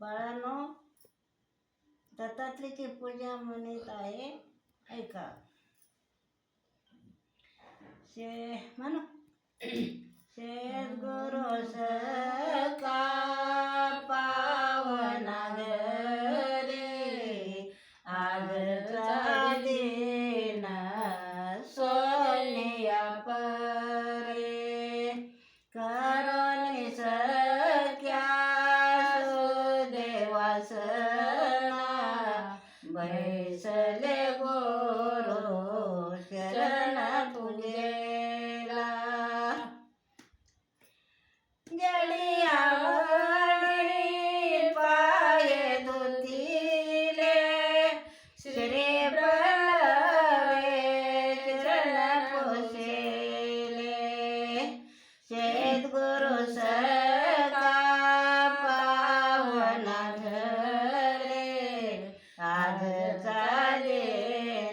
बाळानो दत्तात्रेची पूजा म्हणत आहे. ऐका. शे म्हणू शेत गुरु सका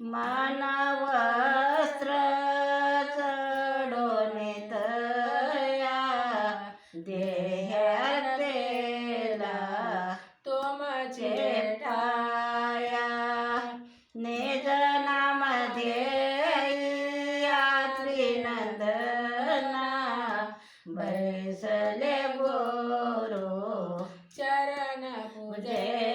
मानवस्त्र चढोने तया देहतेला तुमचे ठाया नेजनामध्ये यात्री नंदना बैसले गोरो चरण पूजे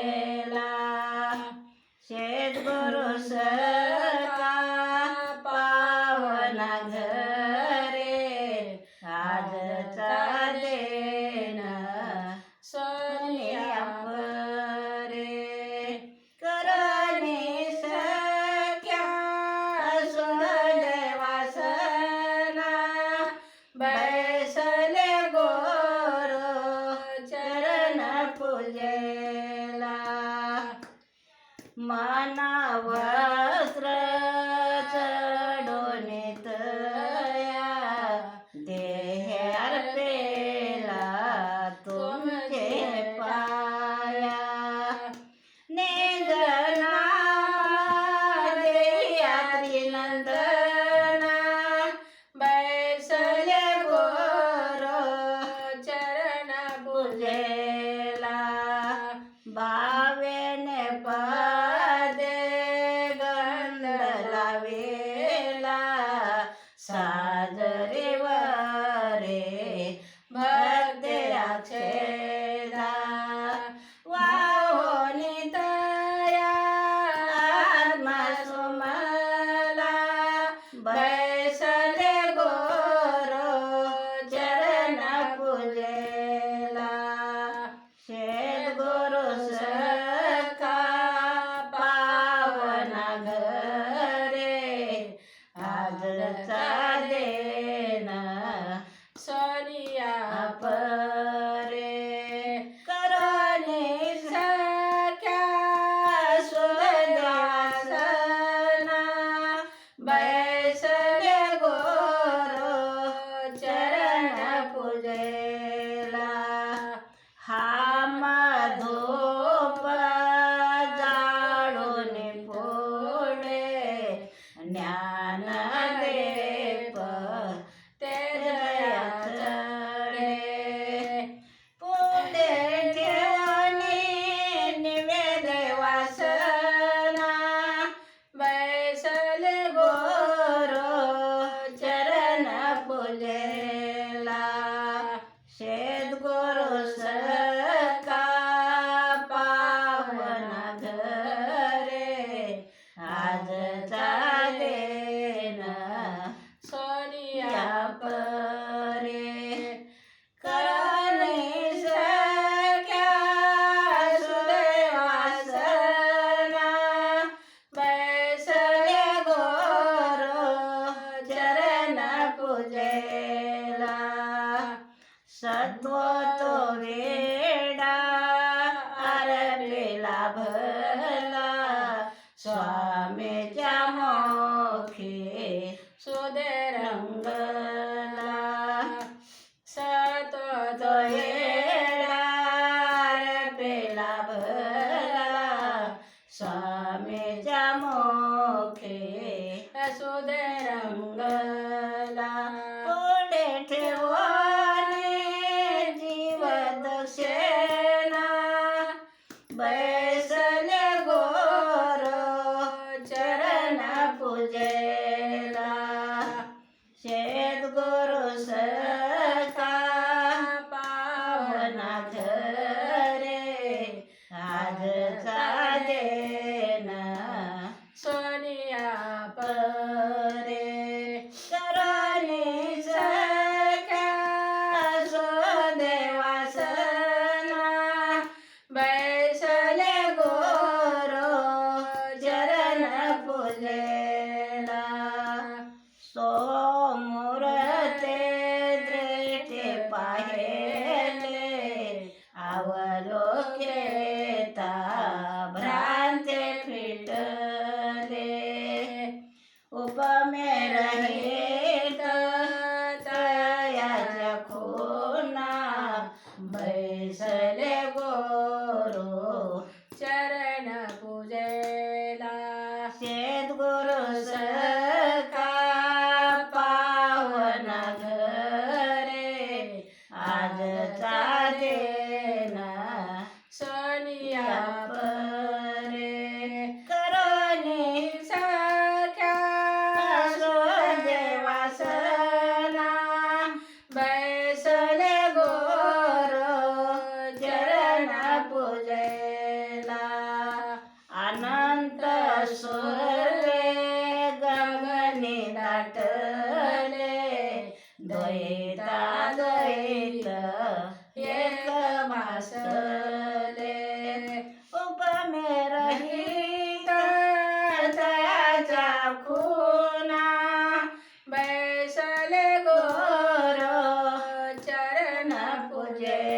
our पूजेला सत्व तो रेडा अरलेला भला मोखे सुदे रंगला सत्व तो रेडा स्वामी ગમે રહી Yeah.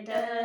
enter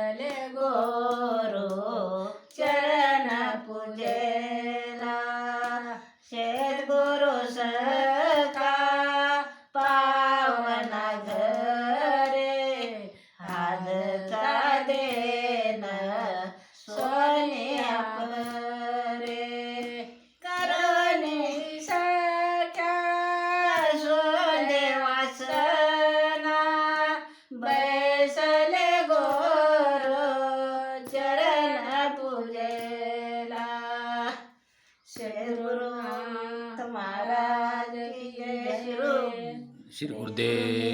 बैसले गोरो चरण Sir Gurdev.